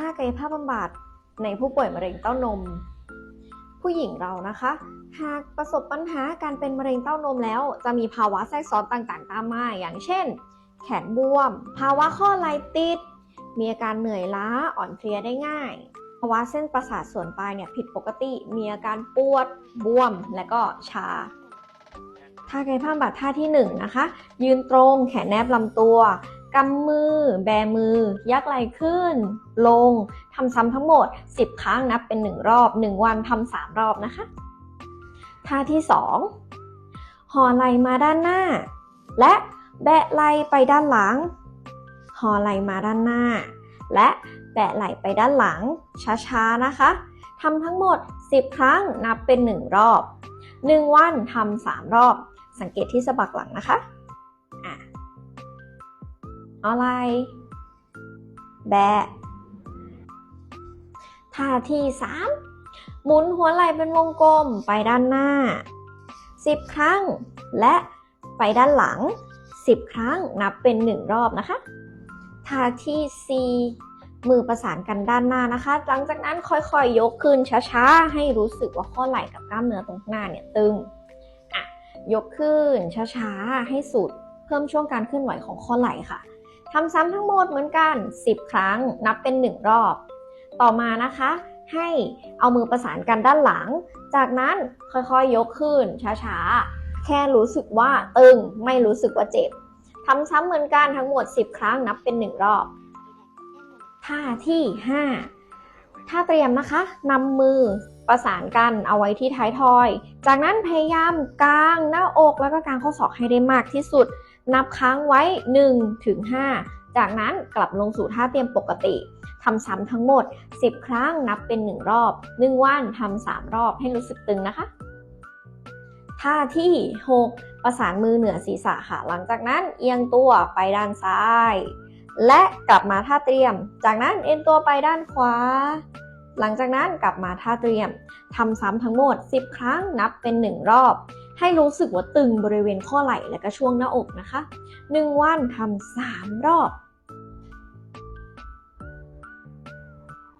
ท่ากายภาพบำบัดในผู้ป่วยมะเร็งเต้านม ผู้หญิงเรานะคะ หากประสบปัญหาการเป็นมะเร็งเต้านมแล้ว จะมีภาวะแทรกซ้อนต่างๆ ตามมาอย่างเช่น แขนบวม ภาวะข้อไหล่ติด มีอาการเหนื่อยล้าอ่อนเพลียได้ง่าย ภาวะเส้นประสาทส่วนปลายเนี่ยผิดปกติ มีอาการปวด บวม และก็ชาท่ากายภาพบำบัดท่าที่1นะคะยืนตรงแขนแนบลำตัว กำมือ แบมือ ยักไหล่ขึ้น ลงทำซ้ำทั้งหมด 10 ครั้งนับเป็น 1 รอบ 1 วันทำ3รอบนะคะ ท่าที่ 2ห่อไหล่มาด้านหน้า และแบะไหล่ไปด้านหลังห่อไหล่มาด้านหน้า และแบะไหล่ไปด้านหลัง ช้าๆนะคะทำทั้งหมด 10 ครั้งนับเป็น 1 รอบ 1 วันทำ3รอบ สังเกตที่สะบักหลังนะคะ อาไหล่แบะท่าที่3หมุนหัวไหล่เป็นวงกลมไปด้านหน้า 10 ครั้ง และไปด้านหลัง 10 ครั้งนับเป็น 1 รอบนะคะท่าที่ 4 มือประสานกันด้านหน้านะคะ หลังจากนั้นค่อยๆยกขึ้นช้าๆ ให้รู้สึกว่าข้อไหล่กับกล้ามเนื้อตรงหน้าเนี่ยตึงอะยกขึ้นช้าๆ ให้สุด เพิ่มช่วงการเคลื่อนไหวของข้อไหล่ค่ะ ทำซ้ำทั้งหมดเหมือนกัน 10 ครั้งนับเป็น 1 รอบ ต่อมานะคะ ให้เอามือประสานกันด้านหลัง จากนั้นค่อยๆยกขึ้นช้าๆ แค่รู้สึกว่าตึงไม่รู้สึกว่าเจ็บทำซ้ำเหมือนกันทั้งหมด 10 ครั้งนับเป็น 1 รอบท่าที่ 5 ท่าเตรียมนะคะนำมือประสานกันเอาไว้ที่ท้ายทอย จากนั้นพยายามกางหน้าอกแล้วก็กางข้อศอกให้ได้มากที่สุด นับค้างไว้1ถึง5จากนั้นกลับลงสู่ท่าเตรียมปกติทำซ้ำทั้งหมด 10 ครั้งนับเป็น 1 รอบ 1 วันทำ3รอบให้รู้สึกตึงนะคะท่าที่ 6 ประสานมือเหนือศีรษะค่ะ หลังจากนั้นเอียงตัวไปด้านซ้าย และกลับมาท่าเตรียม จากนั้นเอ็นตัวไปด้านขวา หลังจากนั้นกลับมาท่าเตรียมทำซ้ำทั้งหมด 10 ครั้งนับเป็น 1 รอบ ให้รู้สึกว่าตึงบริเวณข้อไหล่และก็ช่วงหน้าอกนะคะ 1 วันทำ3รอบ